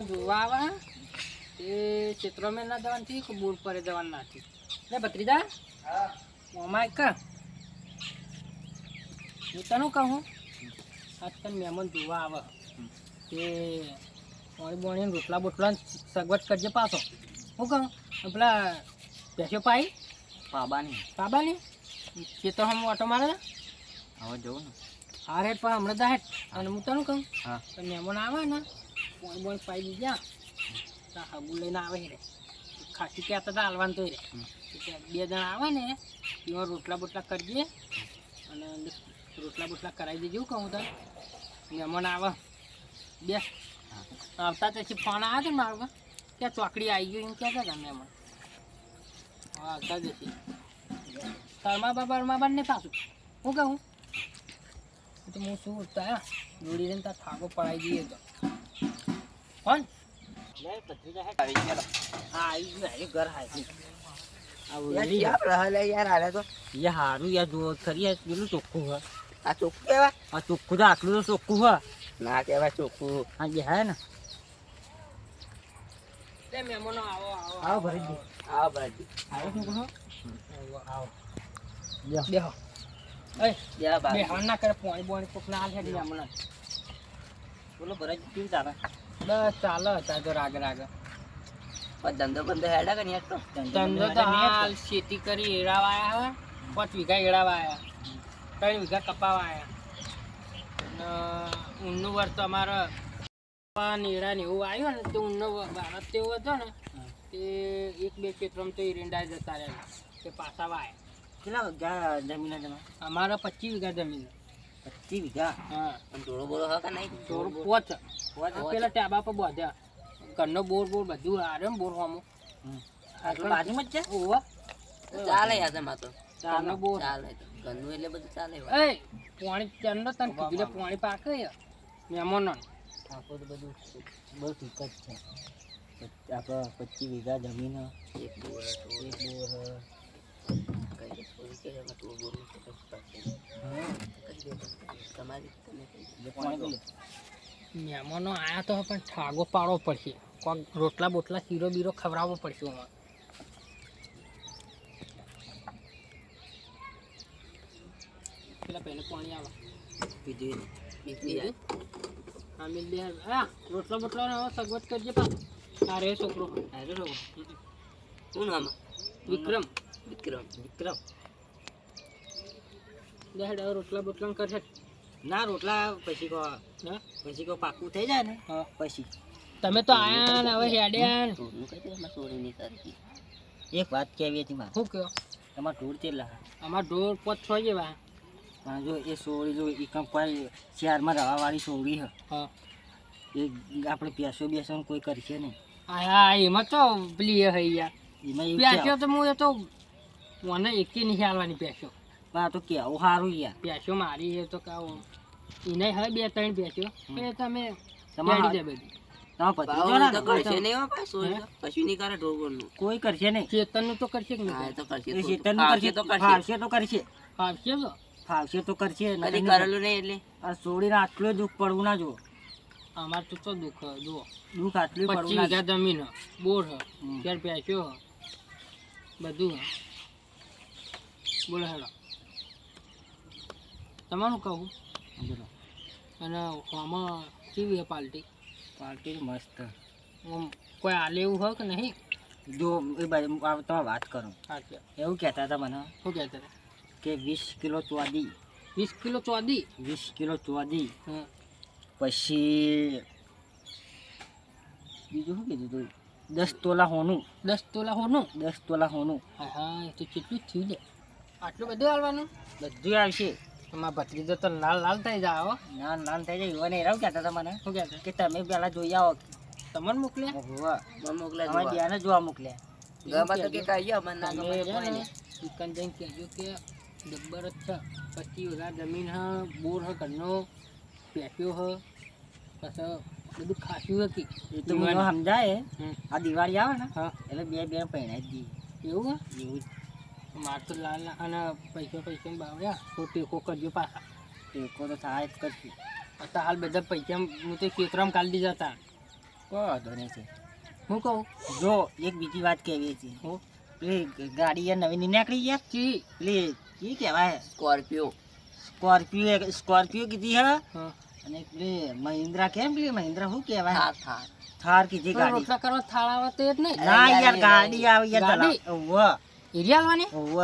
જોવા આવે એ મેં ના જવાનું થયું કે બોર પર જવાનું ના થયું લે ભત્રીજા મોમાં એક હું તને કહું આજકાલ મહેમાન જોવા આવે. કે પાણી બોણી રોટલા બોટલા સગવડ કરજે પાછો. હું કહું? પેલા પેસ્યો પાઈ? બાબાની બાબાની તો હમ ઓટો મારે. હવે જવું ને. હા રેટ પણ હમણાં દા હેઠ અને હું તને કહું? હા. મહેમાન આવે ને પોણી બોણી પાઈ દીધા. તો હગું લઈને આવે રે ખાસી કહેતા હતા હાલવાનું તો રે બે જણા આવે ને એવા રોટલા બોટલા કરજે અને રોટલા બોટલા કરાવી દેજો કહું તને. મહેમાન આવે. બે. આવતા પછી ફોન હતો ને મારો. ત્યાં ચોકડી આવી ગયો એમ કહેતા હતા મહેમાન. હા આવતા જશે તરમા બાબા બરમા ને પાછું. હું કહું? તો હું શું ઉઠતા? દોડી રહીને તાર થાકો પડાવી દઈએ તો. કોણ હા આવી ગયું. આવી ઘર હ. હા. હે આવો આવો આવો. ભરી દે આવો ભરાજી આવો શું કહો? આવો. આવો બેહો એ. બા ના કરે પોણી બોણી કોક ના મહેમાનો બોલો ભરાજી કેવું ચાલે? બસ ચાલો હતા તો રાગ રાગ. ધંધો બંધો હેડા કે તો. ધંધો તો હાલ ખેતી કરી એળાવા આવ્યા હવે પાંચ વીઘા એળાવા આવ્યા ત્રણ વીઘા કપાવા આવ્યા ઊનનું વર્ષ તો અમારે નેડા ને એવું આવ્યું ને તો ઊનનો ભારત તો એવો હતો ને તે એક બે ક્ષેત્રમાં તો એરંડા જતા રહ્યા તે પાછા વાયા. કેટલા વીઘા જમીન તમે અમારે પચીસ વીઘા જમીન. પચીસ વીઘા હા. પણ થોડો બોલો હા કે નહીં? થોડું પોચ. પેલા ટેબા પર બાંધ્યા. ઘરનો બોર બોર બધું આરે બોર હોમો. આટલું બાજુમાં જ છે? ઓવા ચાલે યાર તમારે તો બોર. ચાલે ઘરનું એટલે બધું ચાલે એ પાણી ચંદ તને કીધું પાણી પાકે મહેમાનો આખું બધું બહુ ઠીક જ છે. આપણે પચીસ વીઘા જમીન એક બોર એક બોર મહેમાનો આયા તો પણ ઠાગો પાડવો પડશે. કોક રોટલા બોટલા શીરો બીરો ખવડાવવો પડશે એમાં. પેલા પહેલે પાણી આવે પીધું હા મિલ દે હા રોટલા બોટલા સગવડ કરજે પાછો. આ રે છોકરો. અરે રો શું નામ? વિક્રમ વિક્રમ વિક્રમ. દે રોટલા બોટલા કરશે. ના રોટલા પછી કો હા? પછી કો પાકું થઈ જાય ને હા? પછી. તમે તો આયા ને હવે હેડ્યા ને. એક વાત કહેવી હતી મારે. શું કહો તમાર ઢોર કેટલા? અમાર ઢોર પોત છ જેવા. પણ જો એ સોળી જો એ કંપાઈ શહેરમાં રવાવાળી સોળી હ. એ આપણે પેસો બેસો કોઈ કરશે નહીં. હા હા એમાં તો પેલી એ હઈ યાર એમાં એવું પ્યાસો કહેવાય. તો હું તો મને એકે નહીં હાલવાની પ્યાસો આ તો કેવું સારું યાર. મારી એ તો કાવો એને હવે બે ત્રણ પ્યાસો એ તમે તમારે જાય બધી. તમે પતી જો ને. હે? કોઈ કરશે નહીં. તો કરશે કરશે ફાવશે તો કરશે. ફાવશે તો ફાવશે તો? કરશે નકર નહીં. આ સોળીને આટલું દુઃખ પડવું ના જો અમાર તો તો દુઃખ જુઓ. દુઃખ આટલું પડવું ના જમીન હ બોર હ. ચાર પ્યાસો હ. બધું બોલો હેડો તમારું કહું? બોલો. અને આમાં કેવી હે પાર્ટી? પાર્ટી મસ્ત. કોઈ આલે એવું હોય કે નહીં? જો એ બાજુ તમે વાત કરો. એવું કહેતા હતા મને શું કહેતા હતા? કે વીસ કિલો ચોદી. વીસ કિલો ચોદી? વીસ કિલો ચોદી. પછી બીજું શું કીધું તું? દસ તોલા હોનું. દસ તોલા હોનું દસ તોલા હોનું. હા હા એ તો કેટલું જ થયું લે. આટલું બધું આવવાનું બધું આવશે એમાં ભત્રીજો તો લાલ લાલ થઈ જાય હો. ના નામ થઈ જાય. યુવાને એરાવ કહેતા હતા મને. શું કહેતા? કે તમે પહેલાં જોઈ આવો. તમને મોકલ્યા? હોવા અમારે ધ્યાને જોવા મોકલ્યા. ચિકન જઈને કહેજો કે જબ્બર જ છે. વીઘા જમીન હ બોર હ ઘરનો પેટ્યો હ પછી બધું ખાસ્યું હતી એ તો મને સમજાય હમ. આ દિવાળી આવે ને હા. એટલે બે બે પહેણાઈ જ એવું દઈએ એવું હે માર તો લાલ લાલ અને પૈસા પૈસા બાવ્યા તો ટેકો કરજો પાછા. ટેકો તો થાય જ કરશું. અત્યારે હાલ બધા પૈસા હું તો ખેતરમાં કાઢી દીધા હતા કોઈ વાંધો નહીં છે. હું કહું? જો એક બીજી વાત કહેવી છે. હું? પેલી ગાડી યાર નવી ની નીકળી યાર. ચી પેલી કી કહેવાય સ્કોર્પિયો સ્કોર્પિયો એક સ્કોર્પિયો કીધી હે? હા. અને પેલી મહિન્દ્રા કેમ પેલી મહિન્દ્રા શું કહેવાય? થાર થાર. થાર કીધી તો ગાડી. રોટલા કરવા થાળ આવે તો જ નહીં. ના યાર ગાડી આવે યાર ગાડી? ઓવ એરિયા હાલવાની ઓવ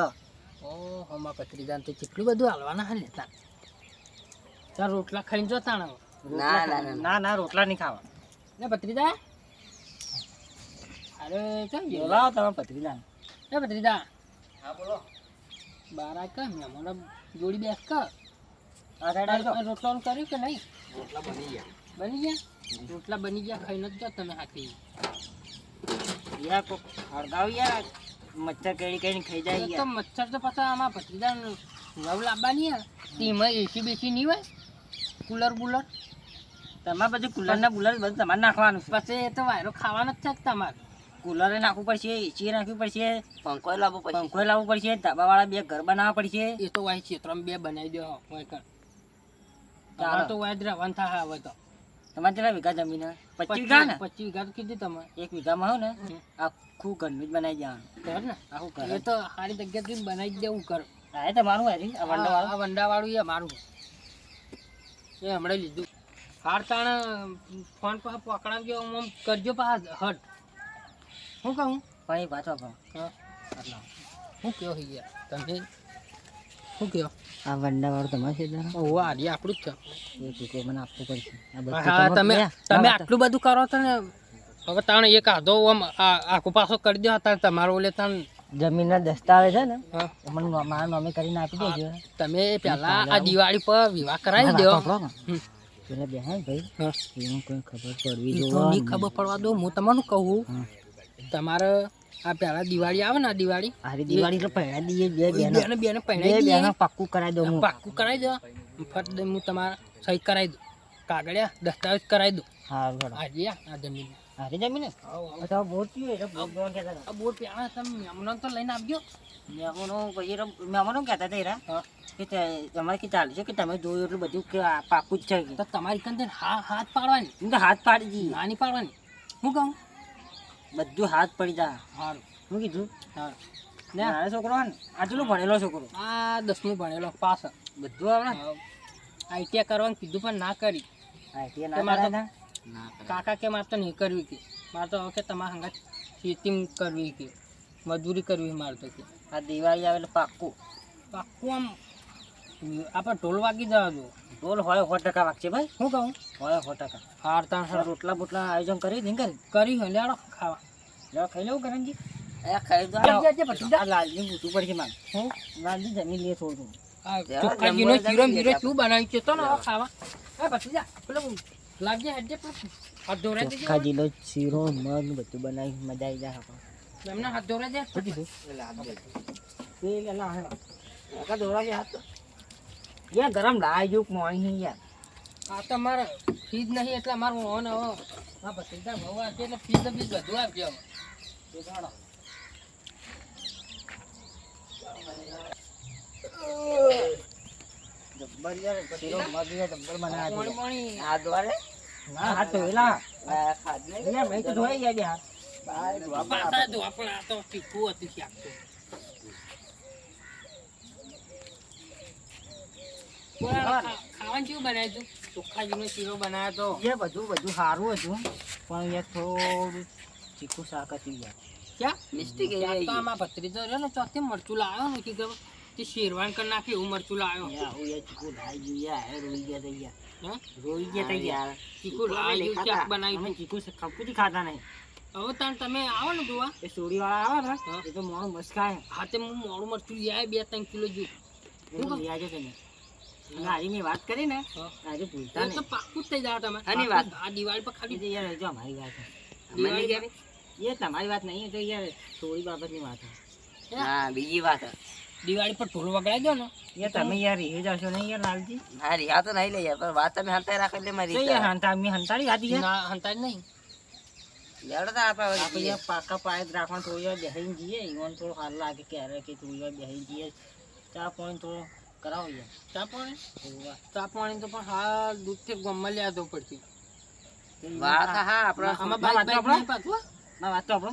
ઓહો માં પતરી જાન તો કેટલું બધું હાલવાના હાલે લેતા તાર રોટલા ખાઈને જો તાણ ના ના ના રોટલા નહીં ખાવા. ને પત્રીદા અરે કેમ બોલાવો તમે પતરીલા એ પત્રીદા હા બોલો. બારા આ કા મહેમાનો જોડી બેસ કા આ સાઈડ આવજો રોટલાનું કર્યું કે નહીં? રોટલા બની ગયા. બની ગયા? રોટલા બની ગયા ખાઈને જ જો તમે હાથી. યાર કોક હળગાવ યાર. મચ્છર કેડી કેડી ખાઈ જાય તો મચ્છર તો પાછા આમાં ભત્રીજા નવ લાવવાની હે તેમાં એસી બેસી નહીં હોય? કુલર બુલર? તમારે બધું કુલર ના બુલર બધું તમારે નાખવાનું છે. પછી એ તો વાયરો ખાવાનો જ છે તમારે. કુલરે નાખવું પડશે એસી નાખવી પડશે પંખો લાવવો પડશે. પંખો લાવવું પડશે ધાબાવાળા બે ઘર બનાવવા પડશે. એ તો વાય ત્રણ બે બનાવી દો હોય કર તો વાય વંથા હા હવે તો. તમારે કેટલા વીઘા જમીન પચીસ વીઘા ને? પચીસ વીઘા તો કીધી તમે. એક વીઘામાં હોય ને. આખું ઘરનું જ બનાવી દેવાનું. કર ને? આખું ઘર. એ તો સારી જગ્યાથી બનાવી દેવું કર. હા એ તમારું હારી આ વંડા વાળું? આ વંડાવાળું એ મારું. એ હમણાં લીધું. હાર તાણ ફોન પર પકડાવજો આમ કરજો પા હટ. શું કહું? ભાઈ પાછો હું. હા. કયો થઈ ગયા તમે? શું કયો? આ વંડા વાળું તમારે છે જરા ઓહો રી આપણું જ છે. એ ટૂંકો મને આપવું પડશે. હા તમે તમે આટલું બધું કરો તો ને હવે તાણ એક આધો આમ આ- આખો પાછો કરી દો તાણ તમારો ઓલે તાણ. જમીનના દસ્તાવેજ છે ને મને મારા નામે કરીને આપી દેજો. તમે પહેલા આ દિવાળી પર વિવાહ કરાવી દો. પેલા બે હા ભાઈ હા. કોઈ ખબર પડવી એ જોવા નહીં ખબર પડવા દો હું તમને કહું. તમારે આ પહેલા દિવાળી આવે ને દિવાળી અરે દિવાળી તો પહેલા દઈએ બે બેને. બેને પહેલા બે બેને પાક્કું કરાવી દઉં પાક્કું કરાવી દો. ફટ હું તમારા સહી કરાવી દઉં. કાગળિયા દસ્તાવેજ કરાવી દઉં. હા બરાબર આજે આ જમીન. અરે જમીન? તો હતા. આ બોટ પહેલા તમે મહેમાનો તો લઈને આવજો. મહેમાનો પછી મહેમાનો કહેતા હતા એરા કે તમારે કે ચાલે છે કે તમે જોયું એટલું બધું કે પાકું જ છે તો તમારી કંદર હા હાથ પાડવાની. તો હાથ પાડી નાની પાડવાની. હું કહું? બધું હાથ પડી જાય. સારું હું કીધું? સારું ને નાનો છોકરો ને આટલું ભણેલો છોકરો? આ દસમું ભણેલો પાસ બધું આવડે? આઈટીઆઈ કરવાનું કીધું પણ ના કરી. આઈટીઆઈ ના કરાય ના. કાકા કે મારે તો નહીં કરવી કે. મારે તો હવે કે તમારા હંગા ખેતી કરવી કે. મજૂરી કરવી મારે તો કે. આ દિવાળી આવે એટલે પાક્કું. પાક્કું આમ આપણે ઢોલ વાગી જવા દો ટોલ હોય સો ટકા વાગશે ભાઈ. શું કહું? હોય સો ટકા. હાર તાણ રોટલા બોટલા આયોજન કરી દે કરી કરી હોય લેડો ખાવા. લેવા ખાઈ લેવું કરણજી? એ ખાઈ દો. જા, જા, પછી આ લાલજી પૂછવું પડશે મારે. હું? લાલજી જમીન લે થોડું. ચોખ્ખાજીનો જમવા મીરો શું બનાવી છે તો ને ખાવા. એ પછી જા. પેલો લાગજે હાથ ધોરા દેજે મગ બધું બનાવી મજા આવી જાય આપણે એમને હાથ દે દોરા હાથ. યાર ગરમ જો પાણી નહીં યાર. આ તો મારે ફીજ નહીં એટલે મારું ઓન હો હા પછી જા બહુ આવશે એટલે ફીજ બીજ બધું આપજો જાણો જબ્બર યાર કચરો મારી યાર જબ્બર મને આ પાણી આ દ્વારે ના હાથ ધોયેલા આ ખાધ નહીં. મેં તો ધોઈ ગયા બાય બાપા તો આપણા તો તીખું હતું શાક તો બોલ, આ ખા- ખાવાનું કેવું બનાવ્યું તું? ચોખ્ખાજીનો શીરો બનાવ્યો તો. યાર બધું બધું સારું હતું. પણ યાર થોડું ચીકું શાક હતું યાર. ક્યાં? મિસ્ટેક એ ક્યાંક રહી તો ગઈ. આમાં ભત્રીજો રહ્યો ને ચોથી મરચું લાવ્યો ને કે ખબર તે શેરવાન કરી નાખ્યું એવું મરચું લાવ્યો. યાર આવું યાર ચીકું લાવી ગયું યાર. એ રોઈ ગયા તા યાર. હે? રોઈ ગયા તા હા, યાર. યાર. ચીકુ લાવી ગયું શાક અમે બનાવ્યું ચીકુ ખપુજી ખાતા નહીં. હવે તાણ તમે આવો ને જોવા એ સોડી વાળા આવે ને હા. એ તો મોણું મસ્ત ખાય. હા તે હું મોડું મરચું લઈ આવ્યો બે ત્રણ કિલો જેવું. એવું લઈ આવજો તમે. મેં વાત કરી ને આજે ભૂલતા નહીં. પાક્કું થઈ જાવ તમે. આની વાત. આ દિવાળી પર ખાલી યાર જો અમારી વાત. મને કેવી? એ તમારી વાત નહીં તો યાર થોડી બાબતની વાત હા? બીજી વાત દિવાળી પર ઢોલ વગાડી દો ને. યાર તમે યાર એ જશો નહીં યાર લાલજી. હા રિહા તો નહીં લઈ યાર પણ વાત તમે હંતાઈ રાખો એટલે મારી યાર હંતા મી હંતાડી હતી યાર ના હંતા જ નહીં આપણે આપણે પાકા પાયે રાખવાનું થોડી વાર બેહીને જઈએ. ઈવન થોડું હાલ લાગે ક્યારે કે થોડી વાર બેહીને જઈએ. ચા પોઈન્ટ થોડો કરાવો યાર ચા પાણી? ચા પાણી તો પણ હાલ દૂધથી ગમમાં લેવા જવું પડશે. વાત હા આપણે આમાં બાઈક બાઈક નહીં પાછું, હો. વાત તો આપણો.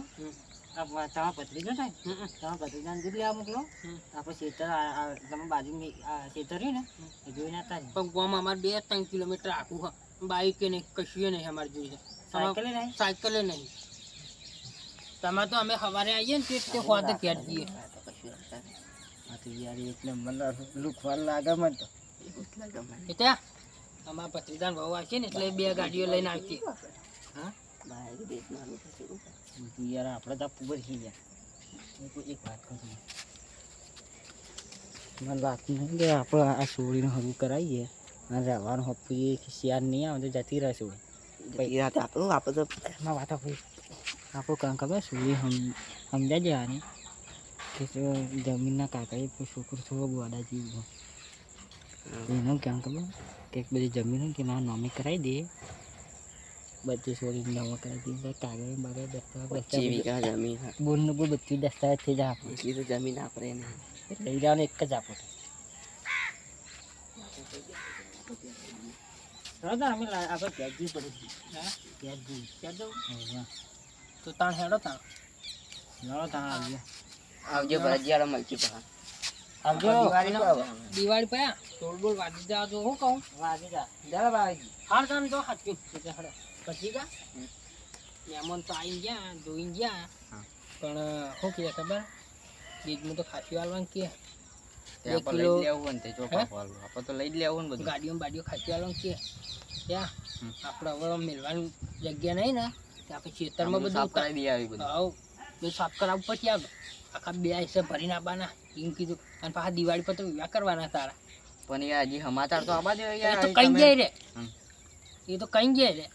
આ વા- તમારા થાય હમ, હમ. તમારા ભત્રીજાને દૂધ મોકલો. આપણે ખેતર આ- આ તમે બાજુની ખેતર રહ્યું ને એ જોઈને આવતા પણ ગામ અમારે બે ત્રણ કિલોમીટર આખું હા. બાઈકે નહીં કશું નહીં અમારે જોઈએ સાયકલે નહીં? સાયકલે નહીં. તમે તો અમે સવારે આવીએ ને તે તે હોતે ઘેર જઈએ. હા તો યાર એટલે મને લુખવાર લાગે મને તો. એટલે અમારા વહુ આવશે ને એટલે બે ગાડીઓ લઈને આવતી. હા? યાર આપણે તો પુબર થઈ ગયા એક એક વાત કહું મને વાત નહીં કે આપણે આ સોળીને હરું કરાવીએ. અને રહેવાનું હપ્પું શિયાર નહીં આવે તો જતી રહેશે હોય આપણું આપણે તો એમાં વાત આપણી આપણું કામ ખબર સોળી સમ સમજાય જવાની. કે જમીનના કાકાએ છોકરો થોડો ગોડા જેવું એનું કેમ ખબર? કે એક બધી જમીન હોય કે મારા નામે કરાવી દે. બધી છોડી નામે કરાવી દે. કાગળ બાગળ દસ્તાવેજ વીઘા જમીન હા. બોલનું બોલ બધી દસ્તાવેજ થઈ જાય આપણે એટલી તો જમીન આપણે નહીં. લઈ જવાનું એક જ આપો. અમે આપણે ત્યાં જવું પડે હા? ત્યાં જવું ક્યાં જવું? હા તો તાણ હેડો તાણ. આવી આવીએ. આવજો ભરજિયાળો મળતી પા આવજો. દિવાળી પયા ટોલ બોલ વાગી જા તો હું કહું? વાગી જા. ચાલો બાબાજી હાર કામ તો હાચું. એટલે પછી કા? મહેમાન તો આવી ગયા જોઈ ગયા. પણ શું કહે ખબર? બીજનું તો ખાસી વાળવાનું કે. બે કિલો લેવું ને તે. આપણે લઈ જ લેવું ને બધું. ગાડીઓ બાડીઓ ખાસી વાળવાનું કે. ત્યાં. આપણે હવે મેળવાની જગ્યા નહીં ને આપણે ખેતરમાં બધું કરાવી દે આવી બધું. બધું સાફ કરાવવું પછી આવે આખા બે હિસ્સે ભરીને આપવાના એમ કીધું. અને પાછા દિવાળી પર તો વિવાહ કરવાના તારા. પણ યાર હજી સમાચાર તો આવા દે યાર તો કઈ જાય રે? એ તો કઈ જાય રે?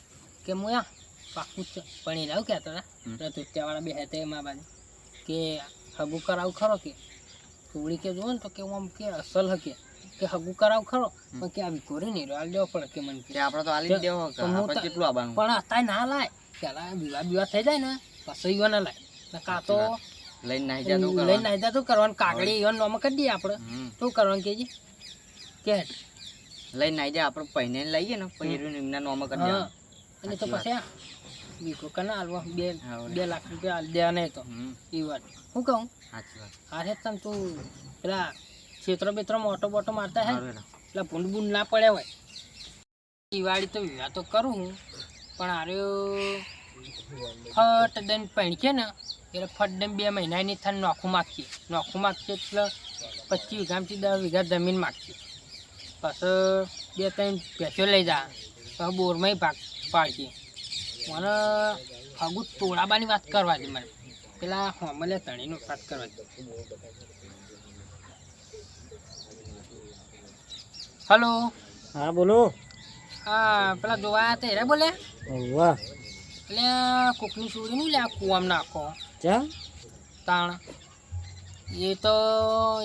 કે હું યા? પાકું પણ એ લાવ કહેતા. હતા તુત્યાવાળા બે હતા એમાં બાજુ કે હગું કરાવું ખરો કે? થોડી કે જોવો ને તો કે હું આમ કે અસલ હકે. કે હગું કરાવ ખરો? પણ કે આવી કોરી નહીં રહ્યો. દેવો પડે કે મને કે. આપણે તો હાલી દેવો કેટલું આવવાનું પણ અત્યારે ના લાય. પેલા વિવાહ વિવાહ થઈ જાય ને પછી ના લાય. કાં તો લઈને નાહી જા તો લઈને. નાઈ જા તો કરવાનું. કાકડી ઈવન નોમ કરી દઈએ આપણે. તો કરવાનું કેજી કે લઈને નાહી જા આપણે પહેરીને લઈએ ને પહેરીને એમના નોમ કરી દેવાનું. અને તો પછી વીકો કના આલવા? બે બે લાખ રૂપિયા આલ દેવા નહીં તો. એ વાત. હું કહું? સાચી વાત. અરે તને તું પેલા છેતરો બેતરો મોટો બોટો મારતા હે એટલે ભૂંડ બૂંડ ના પડે હોય. દિવાળી તો વિવાહ તો કરું હું પણ આર્યો ફટ દઈને પૈણકે ને એટલે ફટ બે બે મહિનાની થાય નોખું માખીએ. નોખું માખીએ એટલે પચીસ વીઘામાંથી દસ વીઘા જમીન માખીએ. પછી બે ત્રણ ભેંસો લઈ જા. પછી બોરમાંય ભાગ પાડીએ. મને ફગુ તોડાબાની વાત કરવા દે મને. પેલા હોમલે તણીનો વાત કરવા દે. હલો. હા બોલો. હા પેલા જોવા હતા રે બોલે વાહ. એટલે કોકની છોડી નું લે કુવામ નાખો. ચા? તાણ. એ તો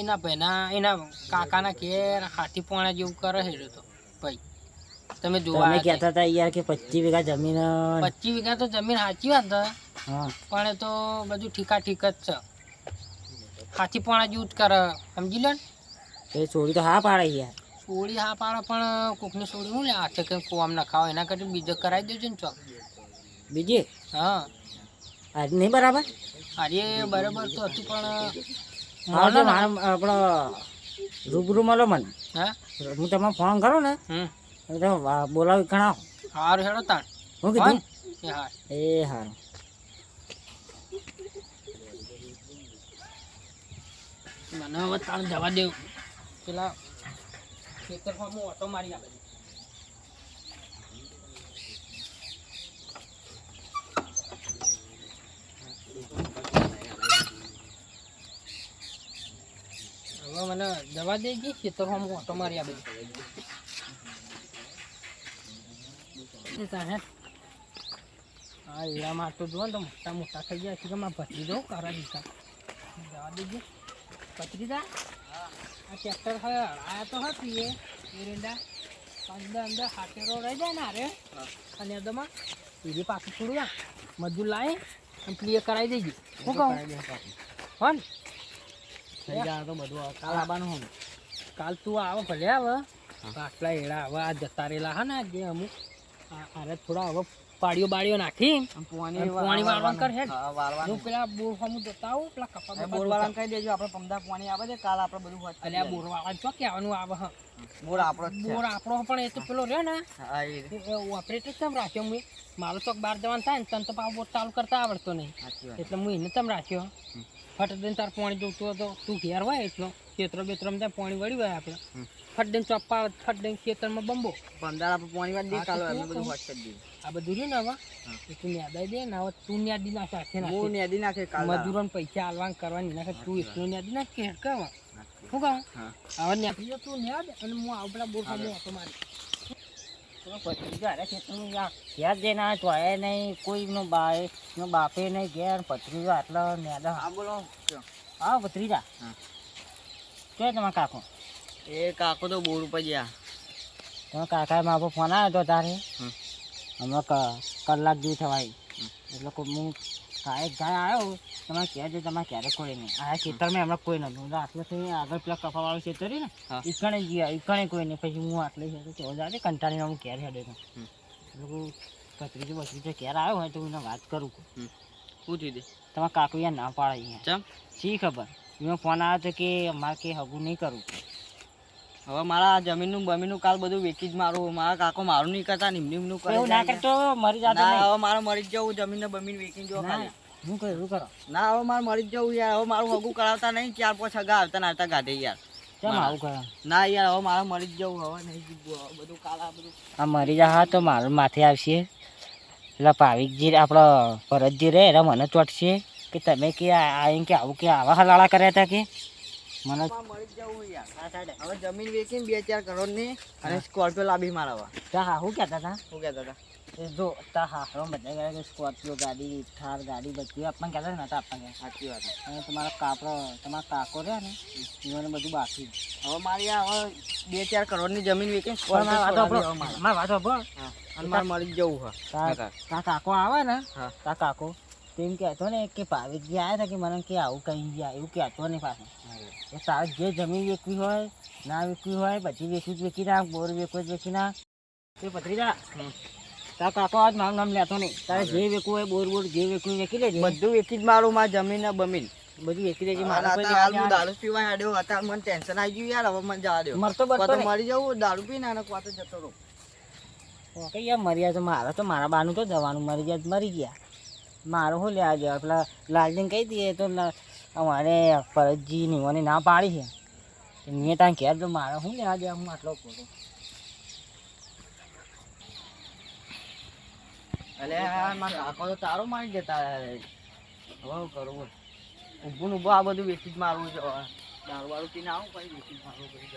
એના ભાઈના એના કાકાના ઘેર હાથી પોણા જેવું કરે છે તો ભાઈ. તમે જોવા તમે કહેતા હતા યાર કે પચીસ વીઘા જમીન પચીસ વીઘા તો જમીન સાચી વાત પણ એ તો બધું ઠીકા ઠીક જ છે. હાથી પોણા જેવું જ કરે સમજી લે ને? એ છોડી તો હા પાડે યાર. છોડી હા પાડે પણ કોકની છોડી હું લે? હાથે કંઈ કોમ ના ખાવ એના કરતા બીજો કરાવી દેજો ને ચોક. બીજી? હા. આજ નહીં બરાબર? અરે બરાબર તો હતું પણ મારો તો આપણો રૂબરૂ મળો મને. હા? હું તમને ફોન કરો ને વા- બોલાવી ઘણા સારું હેડો તાણ. હું કીધું? એ હા સારું મને હવે તાણ જવા દેવું. પેલા ખેતર ઓટો મારી આવે હવે મને જવા દે છે ખેતરમાં હું ઓટો મારી આવે હા એવામાં તો જુઓ ને તો મોટા મોટા થઈ ગયા છે કે ભતરી દઉં કારા દીધા. જવા દેજે દા. આ ટ્રેક્ટર હવે હળાયા તો હતી એ. એરંડા અંદર અંદર હાથેરો રહી જાય ને અરે અને અદમાં એરી પાછું થોડું ના મજૂર લાવી અને ક્લિયર કરાવી દેજે. શું કહું? હોન. થઈ જાય તો બધું કાલ આવવાનું હું. કાલ તું આવ ભલે આવે આટલા એડા હવે આ જતા રહેલા હા ને જે અમુક. અરે આરે થોડા હવે પાડીઓ બાડીઓ નાખી. પોણી વાળવાનું કર હે હું પેલા બોર ફામું જતા આવું પેલા કપા બોર બપા કહી દેજો આપણે પમદા પાણી આવે છે કાલ આપણે બધું વાત અલ્યા બોર વાળા ચો આવવાનું આવે હા? બોર આપણો બોર આપણો પણ એ તો પેલો રહ્યો ને. ઓપરેટર કેમ રાખ્યો? હું મારો ચોક બહાર જવાનું થાય ને તને તો પાછો બોર ચાલુ કરતા આવડતો નહીં. એટલે હું એને તમ રાખ્યો. ફટ દઈને તાર પાણી જોતું હતો. તું ઘેર હોય એટલો. ખેતરો બેતરો ત્યાં પાણી વળી હોય આપણે. ફટ દઈને ચોપ્પા ફટ દઈને ખેતરમાં બંબો. પમદાર આપણે પાણી વાળી દઈએ કાલો બધું ફટ કરી આ બધું રહ્યું ને હવે એ તું ન્યાદાઈ દે ને હવે તું ન્યાદી નાખ સાથે હું ન્યાદી નાખે કાલ મજૂરોને પૈસા આલવાન કરવાની નાખે. તું એટલું ન્યાદી નાખે કે હેડ શું કહું? હવે ન્યાદી તું ન્યાદ અને હું આપણા બોર ખાલી ઓટો મારી ઘેર જઈને આ ચોય નહીં કોઈનો બાય નો બાપે નહીં ઘેર ભત્રીજો આટલા નેદા હા બોલો. હા ભત્રીજા. કે તમારા કાકો? એ કાકો તો બોર ઉપર ગયા. તમે કાકાએ મારો ફોન આવ્યો હતો તારે? હમ. હમણાં ક- કલાક જેવું થવાય. એટલે હું કાંઈ ગાય આવ્યો તમારે કહેજો તમારે ક્યારે કોઈ નહીં. આ ખેતરમાં હમણાં કોઈ નતું આટલેથી આગળ પેલા કફાવાળું ખેતર ને. ઈકણે ગયા ઈકણે કોઈ નહીં. પછી હું આટલે હેડે તો જાતે કંટાળીને હું ક્યારે હેડે તો. લોકો પત્રીજો બત્રીજો ક્યારે આવ્યો હોય તો હું એને વાત કરું. પૂછી દે. તમારા કાકુ યાર ના પાડે ચમ. શી ખબર? એમાં ફોન આવ્યો હતો કે અમારે કે હગું નહીં કરવું હવે મારા જમીનનું બમીનનું કાલ બધું વેચી જ મારું. મારા કાકો મારું નહીં કરતા નિમનું નિમનું કરે એવું ના કરતો મરી જાતો ના હવે મારે મરી જ જવું જમીન ને બમીન વેચી જો ખાલી. હું કહું એવું કરો. ના હવે મારે મરી જ જવું યાર. હવે મારું હગું કરાવતા નહીં ચાર પાંચ હગા આવતા આવતા ગાધે યાર. કેમ આવું કરે ના યાર હવે મારે મરી જ જવું હવે નહીં જીવવું બધું કાલ આ બધું. આ મરી જા તો મારું માથે આવશે. એટલે ભાવિકજી આપણો ભરતજી રે એટલે મને ચોટશે. કે તમે કે આ- કે આવું કે આવા હલાળા કર્યા હતા કે? મને મળી જવું યાર. હવે જમીન વેચીને બે ચાર કરોડની અને સ્કોર્પિયો લાવી મારા તા હા શું કહેતા હતા શું કહેતા હતા જો તા હા બધા કહે કે સ્કોર્પિયો ગાડી થાર ગાડી બધી આપણને કહેતા નતા આપણને. સાચી વાત અને તમારા કાપડો તમારા કાકો રહ્યા ને જીવન બધું બાકી હવે મારી આ હવે બે ચાર કરોડની જમીન વેચીને પણ વાત સ્કોર્પિયો હવે વાત સાંભળો. અને મારે મળી જ જવું હા તા કાકો આવે ને. તા કાકો તેમ કહેતો ને કે ભાવિકજી આવ્યા હતા કે મને કે આવું કઈ ગયા એવું કહેતો ને પાછું. તારે જે જમીન વેચવી હોય ના વેચવી હોય બધી વેચી જ વેચી નાખ બોર વેચવું જ વેચી નાખ તે પથરીજા હમ. તારા કાકો આજ મારું નામ લેતો નહીં. તારે જે વેચવું હોય બોર બોર જે વેચવું વેચી લેજે. બધું વેચી જ મારું મારા જમીન ને બમીન. બધું વેચી દેજે મારા દારૂ પીવા હાડ્યો હતા મને ટેન્શન આવી ગયું યાર હવે મને જવા દો. મરતો બરતો. મરી જવું દારૂ પીને અને કાં જતો રહું. ઓકે યાર મર્યા તો મારા તો મારા બાનું તો જવાનું મરી ગયા મરી ગયા. મારું હું લેવા આજે પેલા લાલજીને કહી દઈએ તો લા- અમારે ફરજી નીવાની ના પાડી છે. મેં ત્યાં ઘેર તો મારે શું લેવા દે હું આટલો ખોટો? અલે મારા કાકો તો તારો મારી જતા હવે શું કરવું ઊભું ઊભું આ બધું વેચી જ મારવું છે દારૂ વાળું પીને આવું, પછી વેચી જ મારવું બધું.